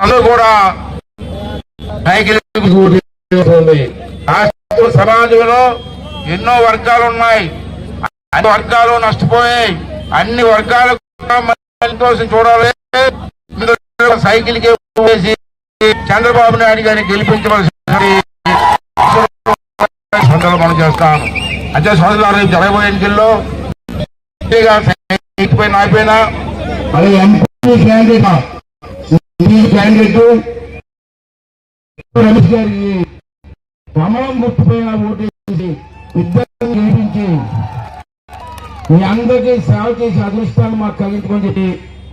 అందరూ కూడా పైకి రాష్ట్ర సమాజంలో ఎన్నో వర్గాలు ఉన్నాయి. అన్ని వర్గాలు నష్టపోయాయి. అన్ని వర్గాలు కూడా సంతోషం చూడాలి. సైకిల్కి వేసి చంద్రబాబు నాయుడు గారిని గెలిపించవలసి మనం చేస్తాను. అదే సోదరులు రేపు జరగబోయే ఎన్నికల్లో అయిపోయినా అయిపోయినా ఈ క్యాండిడేట్ రమేష్ గారికి కమలం గుర్తుపోయిన ఓటేసి ఇద్దరు గెలిపించి మీ అందరికీ సేవ చేసి అదృష్టాన్ని మాకు కలిగించుకొని చెప్పి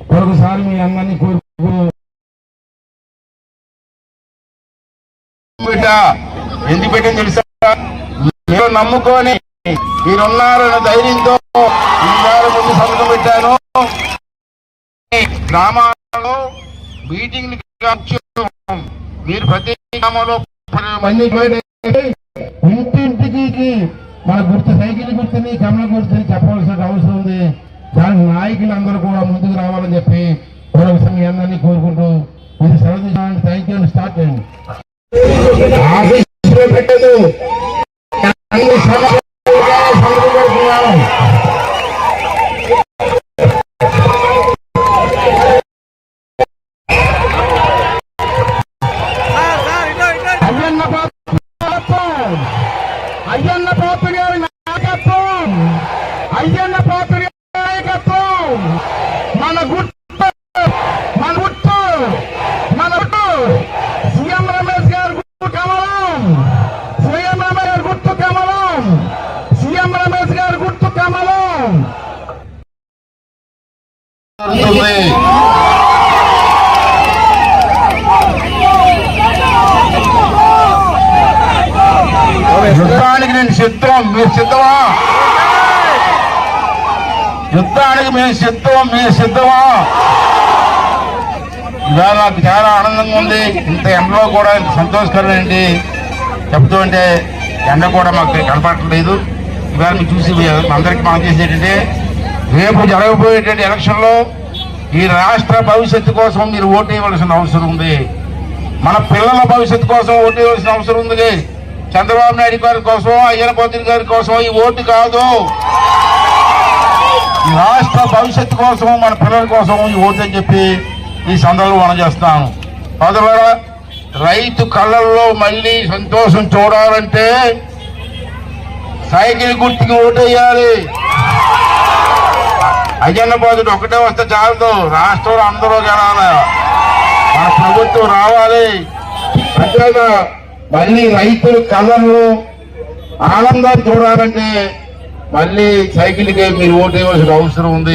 మరొకసారి మీ అందరినీ కోరుకో ఎందుకు పెట్టింది తెలుసా? మీరు నమ్ముకొని మీరున్నారన్న ధైర్యంతో ఈసారి ముందు సంతకం పెట్టాను. గ్రామా మీటింగ్ మీరు ప్రతి గ్రామంలో ఇంటింటికి మన గుర్తు సైకిల్ గుర్తుని కమల గుర్తుని చెప్పవలసిన అవసరం ఉంది. దాని నాయకులందరూ కూడా ముందుకు రావాలని చెప్పి మరొకసారి మీ అందరినీ కోరుకుంటూ ఇది సెలవు థ్యాంక్ యూ స్టార్ట్ చేయండి. అయ్యన్న పాపిడి గారి నాయకత్వం అయ్యన్న పాత్ర గారి నాయకత్వం మన గుర్తు మన గుర్తు మన గుర్తు సీఎం రమేష్ గారి గుర్తు కమలం సీఎం రమేష్ గారి గుర్తు కమలం సీఎం రమేష్ గారి గుర్తు కమలం జరుగుతుంది యుద్ధానికి నేను సిద్ధం మీరు సిద్ధమా? యుద్ధానికి మేము సిద్ధం మీరు సిద్ధమా? ఇవాళ నాకు చాలా ఆనందంగా ఉంది. ఇంత ఎండలో కూడా ఇంత సంతోషకరం ఏంటి చెప్తూ అంటే ఎండ కూడా మాకు కనపడట్లేదు ఇవాళ మీరు చూసి అందరికీ మనం చేసేటంటే రేపు జరగబోయేటువంటి ఎలక్షన్లో ఈ రాష్ట్ర భవిష్యత్తు కోసం మీరు ఓటు వేయవలసిన అవసరం ఉంది. మన పిల్లల భవిష్యత్తు కోసం ఓటు వేయవలసిన అవసరం ఉంది. చంద్రబాబు నాయుడు గారి కోసం అయ్యన గారి కోసం ఈ ఓటు కాదు. ఈ రాష్ట్ర భవిష్యత్తు కోసం మన పిల్లల కోసం ఈ ఓటు అని చెప్పి ఈ సందర్భం మనం చేస్తున్నాను. రైతు కళ్ళల్లో మళ్ళీ సంతోషం చూడాలంటే సైకిల్ గుర్తుకి ఓటు వేయాలి అయ్యన్న బాధుడు ఒకటే వస్తే చాలదు. రాష్ట్రంలో అందరూ గెలాలి. మన ప్రభుత్వం రావాలి. అంతేగా మళ్ళీ రైతులు కళ్ళల్లో ఆనందం చూడాలంటే మళ్ళీ సైకిల్కే మీరు ఓటు అవసరం ఉంది.